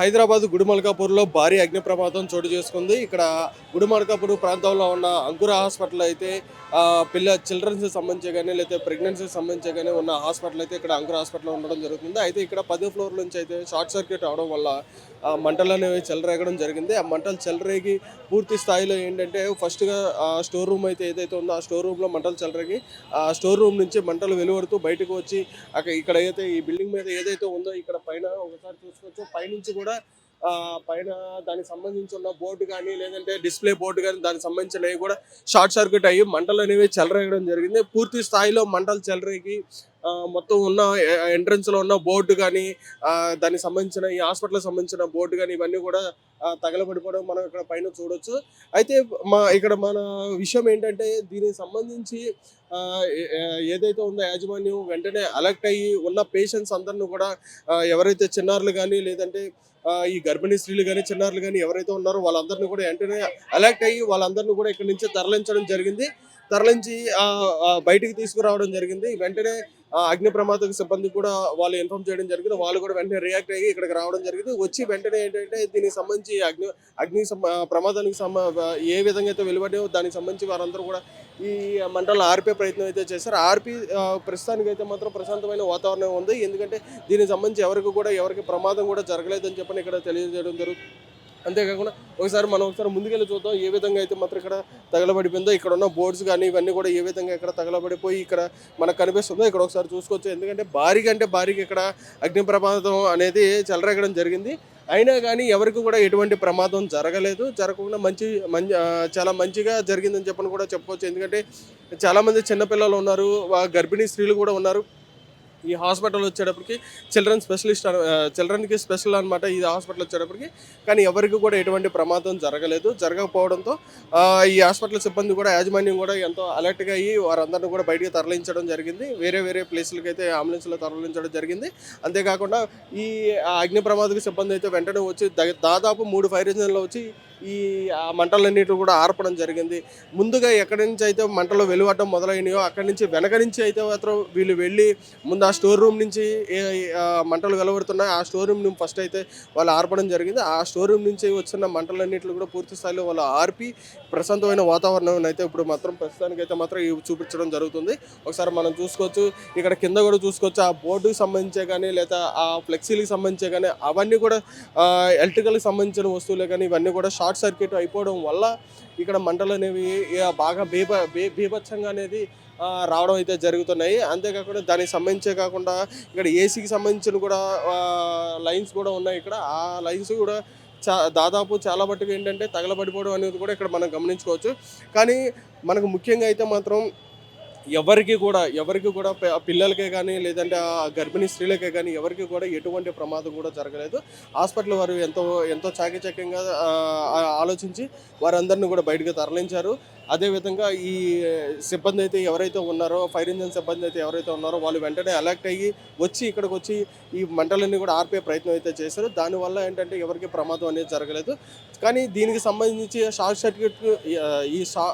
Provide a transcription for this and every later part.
హైదరాబాద్ గుడిమల్కాపూర్లో భారీ అగ్ని ప్రమాదం చోటు చేసుకుంది. ఇక్కడ గుడిమల్కాపూర్ ప్రాంతంలో ఉన్న అంకుర హాస్పిటల్ అయితే పిల్ల చిల్డ్రన్స్ సంబంధించి కానీ లేకపోతే ప్రెగ్నెన్సీకి సంబంధించి కానీ ఉన్న హాస్పిటల్ అయితే ఇక్కడ అంకుర హాస్పిటల్ ఉండడం జరుగుతుంది. అయితే ఇక్కడ పదో ఫ్లోర్ నుంచి అయితే షార్ట్ సర్క్యూట్ అవడం వల్ల ఆ, మంటలు అనేవి చెలరేగడం జరిగింది. ఆ మంటలు చెలరేగి పూర్తి స్థాయిలో ఏంటంటే ఫస్ట్గా ఆ స్టోర్ రూమ్ అయితే ఏదైతే ఉందో ఆ స్టోర్ రూమ్లో మంటలు చెలరేగి ఆ స్టోర్ రూమ్ నుంచి మంటలు వెలువడుతూ బయటకు వచ్చి అక్కడ ఇక్కడ అయితే ఈ బిల్డింగ్ మీద ఏదైతే ఉందో ఇక్కడ పైన ఒకసారి చూసుకోవచ్చు. పైనుంచి కూడా పైన దానికి సంబంధించి ఉన్న బోర్డు కానీ లేదంటే డిస్ప్లే బోర్డు కానీ దానికి సంబంధించినవి కూడా షార్ట్ సర్క్యూట్ అయ్యి మంటలు అనేవి చెలరేగడం జరిగింది. పూర్తి స్థాయిలో మంటలు చెలరేగి మొత్తం ఉన్న ఎంట్రన్స్లో ఉన్న బోర్డు కానీ దానికి సంబంధించిన ఈ హాస్పిటల్ సంబంధించిన బోర్డు కానీ ఇవన్నీ కూడా తగలబడిపోవడం మనం ఇక్కడ పైన చూడొచ్చు. అయితే మా ఇక్కడ మన విషయం ఏంటంటే దీనికి సంబంధించి ఏదైతే ఉందో యాజమాన్యం వెంటనే అలర్ట్ అయ్యి ఉన్న పేషెంట్స్ అందరిని కూడా ఎవరైతే చిన్నారులు కానీ లేదంటే ఈ గర్భిణీ స్త్రీలు కానీ చిన్నారులు కానీ ఎవరైతే ఉన్నారో వాళ్ళందరినీ కూడా వెంటనే అలర్ట్ అయ్యి వాళ్ళందరినీ కూడా ఇక్కడ నుంచి తరలించడం జరిగింది. తరలించి బయటికి తీసుకురావడం జరిగింది. వెంటనే అగ్ని ప్రమాదక సిబ్బంది కూడా వాళ్ళు ఇన్ఫార్మ్ చేయడం జరిగింది. వాళ్ళు కూడా వెంటనే రియాక్ట్ అయ్యి ఇక్కడికి రావడం జరిగింది. వచ్చి వెంటనే ఏంటంటే దీనికి సంబంధించి అగ్ని అగ్ని ప్రమాదానికి ఏ విధంగా అయితే వెలువడాయో దానికి సంబంధించి వారందరూ కూడా ఈ మంటలను ఆర్పే ప్రయత్నం అయితే చేశారు. ఆర్పి ప్రస్తుతానికి అయితే మాత్రం ప్రశాంతమైన వాతావరణం ఉంది. ఎందుకంటే దీనికి సంబంధించి ఎవరికి కూడా ఎవరికి ప్రమాదం కూడా జరగలేదని చెప్పని ఇక్కడ తెలియజేయడం జరుగుతుంది అంతేకాకుండా ఒకసారి మనం ఒకసారి ముందుకెళ్ళి చూద్దాం ఏ విధంగా అయితే మాత్రం ఇక్కడ తగలబడిపోయిందో ఇక్కడ ఉన్న బోర్డ్స్ కానీ ఇవన్నీ కూడా ఏ విధంగా ఇక్కడ తగలబడిపోయి ఇక్కడ మనకు కనిపిస్తుందో ఇక్కడ ఒకసారి చూసుకోవచ్చు. ఎందుకంటే భారీగా అంటే భారీగా ఇక్కడ అగ్ని ప్రమాదం అనేది చెలరేగడం జరిగింది. అయినా కానీ ఎవరికి కూడా ఎటువంటి ప్రమాదం జరగలేదు. జరగకుండా మంచి మంచి చాలా మంచిగా జరిగిందని చెప్పని కూడా చెప్పుకోవచ్చు ఎందుకంటే చాలామంది చిన్నపిల్లలు ఉన్నారు గర్భిణీ స్త్రీలు కూడా ఉన్నారు. ఈ హాస్పిటల్ వచ్చేటప్పటికి చిల్డ్రన్ స్పెషలిస్ట్ చిల్డ్రన్కి స్పెషల్ అనమాట ఈ హాస్పిటల్ వచ్చేటప్పటికి. కానీ ఎవరికి కూడా ఎటువంటి ప్రమాదం జరగలేదు. జరగకపోవడంతో ఈ హాస్పిటల్ సిబ్బంది కూడా యాజమాన్యం కూడా ఎంతో అలర్ట్గా అయ్యి వారందరిని కూడా బయటికి తరలించడం జరిగింది. వేరే వేరే ప్లేసులకి అయితే అంబులెన్స్లో తరలించడం జరిగింది. అంతేకాకుండా ఈ అగ్ని ప్రమాదక సిబ్బంది అయితే వెంటనే వచ్చి దాదాపు మూడు ఫైర్ ఇంజన్లు వచ్చి ఈ ఆ మంటలన్నిటి కూడా ఆర్పడం జరిగింది. ముందుగా ఎక్కడి నుంచి అయితే మంటలు వెలువటం మొదలైనయో అక్కడి నుంచి వెనక నుంచి అయితే మాత్రం వీళ్ళు వెళ్ళి ముందు ఆ స్టోర్ రూమ్ నుంచి మంటలు వెలువడుతున్నాయి ఆ స్టోర్ రూమ్ నుంచి ఫస్ట్ అయితే వాళ్ళు ఆర్పడం జరిగింది. ఆ స్టోర్ రూమ్ నుంచి వచ్చిన మంటలన్నింటిని కూడా పూర్తి స్థాయిలో వాళ్ళు ఆర్పి ప్రశాంతమైన వాతావరణం అయితే ఇప్పుడు మాత్రం ప్రస్తుతానికి అయితే మాత్రం ఇవి చూపించడం జరుగుతుంది. ఒకసారి మనం చూసుకోవచ్చు ఇక్కడ కింద కూడా చూసుకోవచ్చు. ఆ బోర్డుకి సంబంధించే కానీ లేదా ఆ ఫ్లెక్సీలకు సంబంధించే కానీ అవన్నీ కూడా ఎలక్ట్రికల్కి సంబంధించిన వస్తువులే కానీ ఇవన్నీ కూడా షార్ట్ సర్క్యూట్ అయిపోవడం వల్ల ఇక్కడ మంటలు అనేవి బాగా బీభ బీ బీభత్సంగా అనేది రావడం అయితే జరుగుతున్నాయి. అంతేకాకుండా దానికి సంబంధించే కాకుండా ఇక్కడ ఏసీకి సంబంధించిన కూడా లైన్స్ కూడా ఉన్నాయి ఇక్కడ. ఆ లైన్స్ కూడా చా దాదాపు చాలా మట్టుకు ఏంటంటే తగలబడిపోవడం అనేది కూడా ఇక్కడ మనం గమనించుకోవచ్చు. కానీ మనకు ముఖ్యంగా అయితే మాత్రం ఎవరికి కూడా ఎవరికి కూడా పిల్లలకే కానీ లేదంటే ఆ గర్భిణీ స్త్రీలకే కానీ ఎవరికి కూడా ఎటువంటి ప్రమాదం కూడా జరగలేదు. హాస్పిటల్ వారు ఎంతో ఎంతో చాకచక్యంగా ఆలోచించి వారందరిని కూడా బయటకు తరలించారు. అదేవిధంగా ఈ సిబ్బంది అయితే ఎవరైతే ఉన్నారో ఫైర్ ఇంజన్ సిబ్బంది అయితే ఎవరైతే ఉన్నారో వాళ్ళు వెంటనే అలర్ట్ అయ్యి వచ్చి ఇక్కడికి వచ్చి ఈ మంటలన్నీ కూడా ఆర్పే ప్రయత్నం అయితే చేశారు. దానివల్ల ఏంటంటే ఎవరికి ప్రమాదం అనేది జరగలేదు. కానీ దీనికి సంబంధించి షార్ట్ సర్క్యూట్ ఈ షా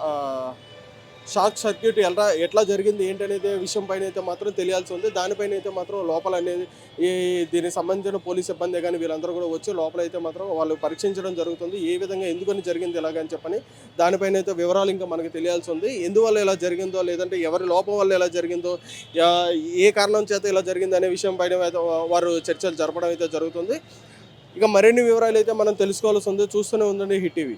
షార్ట్ సర్క్యూట్ ఎలా ఎట్లా జరిగింది ఏంటనేది విషయం పైన అయితే మాత్రం తెలియాల్సి ఉంది. దానిపైన అయితే మాత్రం లోపల అనేది ఈ దీనికి సంబంధించిన పోలీస్ సిబ్బంది కానీ వీళ్ళందరూ కూడా వచ్చి లోపల అయితే మాత్రం వాళ్ళు పరీక్షించడం జరుగుతుంది. ఏ విధంగా ఎందుకని జరిగింది ఎలాగని చెప్పని దానిపైన అయితే వివరాలు ఇంకా మనకి తెలియాల్సి ఉంది. ఎందువల్ల ఇలా జరిగిందో లేదంటే ఎవరి లోపం వల్ల ఎలా జరిగిందో ఏ కారణం చేత ఇలా జరిగింది అనే విషయం పైన వారు చర్చలు జరపడం అయితే జరుగుతుంది. ఇక మరిన్ని వివరాలు అయితే మనం తెలుసుకోవాల్సి ఉంది. చూస్తూనే ఉందండి హిట్ టీవీ.